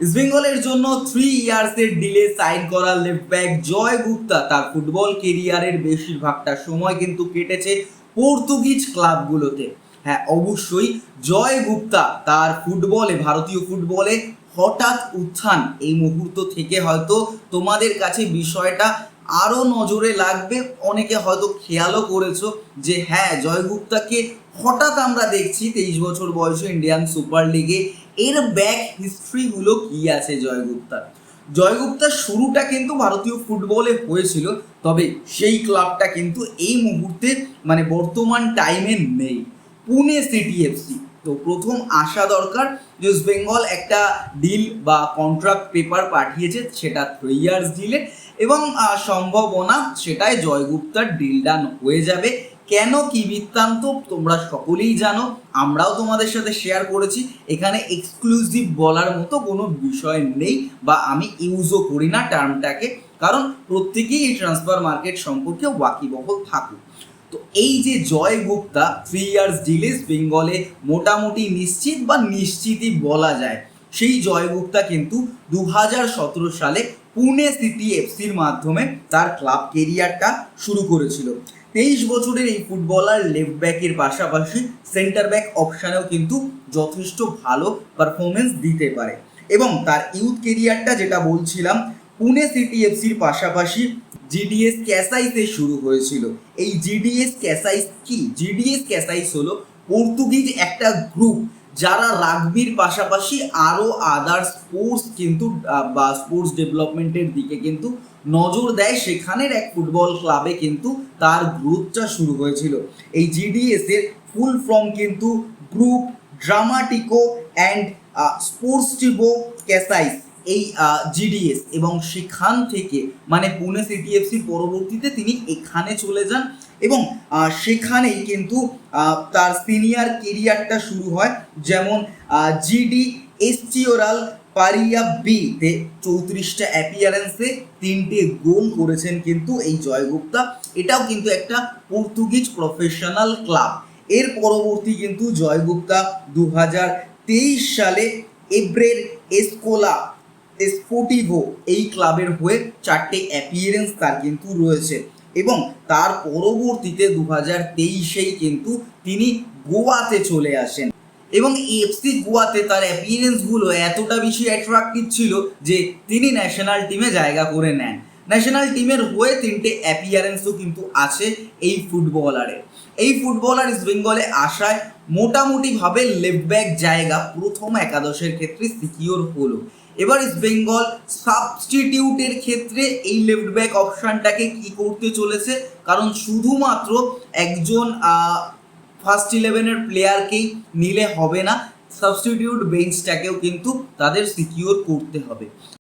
ইস্টবেঙ্গলের জন্য থ্রি ইয়ার্সের ডিলে সাইন করা লেফট ব্যাক জয় গুপ্তা তার ফুটবল কেরিয়ারের বেশিরভাগটা সময় কিন্তু কেটেছে পর্তুগিজ ক্লাবগুলোতে হ্যাঁ অবশ্যই জয় গুপ্তা তার ফুটবলে ভারতীয় ফুটবলে হঠাৎ উত্থান এই মুহূর্ত থেকে হয়তো তোমাদের কাছে বিষয়টা আরও নজরে লাগবে। অনেকে হয়তো খেয়ালও করেছ যে হ্যাঁ জয় গুপ্তাকে হঠাৎ আমরা দেখছি তেইশ বছর বয়সে ইন্ডিয়ান সুপার লিগে এর ব্যাক হিস্ট্রি হিস্ট্রিগুলো কি আছে জয়গুপ্তার? জয়গুপ্তার শুরুটা কিন্তু ভারতীয় ফুটবলে হয়েছিল, তবে সেই ক্লাবটা কিন্তু এই মুহূর্তে মানে বর্তমান টাইমে নেই। পুনে সিটি এফসি তো প্রথম আসা দরকার ওয়েস্ট বেঙ্গল একটা ডিল বা কন্ট্রাক্ট পেপার পাঠিয়েছে, সেটা থ্রি ইয়ার্স ডিলে এবং সম্ভাবনা সেটাই জয়গুপ্তার ডিল ডান হয়ে যাবে। কেন কি বৃত্তান্ত তোমরা সকলেই জানো, আমরাও তোমাদের সাথে শেয়ার করেছি। এখানে এক্সক্লুসিভ বলার মতো কোনো বিষয় নেই বা আমি ইউজও করি না টার্মটাকে কারণ প্রত্যেকেই এই ট্রান্সফার মার্কেট সম্পর্কে ওয়াকিবহল থাকুক। তো এই যে জয় গুপ্তা থ্রি ইয়ার্স ডিলিস বেঙ্গলে মোটামুটি নিশ্চিত বা নিশ্চিতই বলা যায়, সেই জয় গুপ্তা কিন্তু দু সালে পুনে সিটি এফসির মাধ্যমে তার ক্লাব কেরিয়ারটা শুরু করেছিল। তেইশ বছরের এই ফুটবলার লেফট ব্যাকের পাশাপাশি সেন্টার ব্যাক অপশানেও কিন্তু যথেষ্ট ভালো পারফরমেন্স দিতে পারে। এবং তার ইউথ কেরিয়ারটা যেটা বলছিলাম, পুনে সিটি এফসির পাশাপাশি জিডিএস ক্যাসাইসে শুরু হয়েছিল। এই জিডিএস ক্যাসাইস কি? জিডিএস ক্যাসাইস হলো পর্তুগিজ একটা গ্রুপ যারা রাগবির পাশাপাশি আরও আদার স্পোর্টস কিন্তু বা স্পোর্টস ডেভেলপমেন্টের দিকে কিন্তু নজর দেয় সেখানের এক ফুটবল ক্লাবে কিন্তু তার গ্রুপটা শুরু হয়েছিল। এই জিডিএস এর ফুল ফর্ম কিন্তু গ্রুপ ড্রামাটিকো অ্যান্ড স্পোর্টসটিভো ক্যাসাইস এই জিডিএস এবং সেখান থেকে মানে পুনে সিটি এফসির পরবর্তীতে তিনি এখানে চলে যান এবং সেখানেই কিন্তু তার সিনিয়র কেরিয়ারটা শুরু হয়। যেমন জিডি এসটিওরাল পারিয়া বি তে চৌত্রিশটা অ্যাপিয়ারেন্সে তিনটে গোল করেছেন কিন্তু এই জয়গুপ্তা। এটাও কিন্তু একটা পর্তুগিজ প্রফেশনাল ক্লাব এর পরবর্তী কিন্তু জয়গুপ্তা দু তেইশ সালে এব্রের এসকোলা স্পোটিভো এই ক্লাবের হয়ে চারটে অ্যাপিয়ারেন্স তার কিন্তু রয়েছে। এবং তার পরবর্তীতে দু হাজার তেইশেই কিন্তু তিনি গোয়াতে চলে আসেন। এবং এফসি গোয়াতে তার অ্যাপিয়ারেন্সগুলো এতটা বেশি অ্যাট্রাক্টিভ ছিল যে তিনি ন্যাশনাল টিমে জায়গা করে নেন। ন্যাশনাল টিমের হয়ে তিনটে অ্যাপিয়ারেন্সও কিন্তু আছে এই ফুটবলারের এই ফুটবলার ইস্ট বেঙ্গলে আসায় মোটামুটিভাবে লেফট ব্যাক জায়গা প্রথম একাদশের ক্ষেত্রে সিকিওর হলো। এবার ইস্ট বেঙ্গল সাবস্টিটিউটের ক্ষেত্রে এই লেফট ব্যাক অপশানটাকে কি করতে চলেছে? কারণ শুধুমাত্র একজন ফার্স্ট ইলেভেনের প্লেয়ারকেই নিলে হবে না সাবস্টিটিউট বেঞ্চটাকেও কিন্তু তাদের সিকিওর করতে হবে।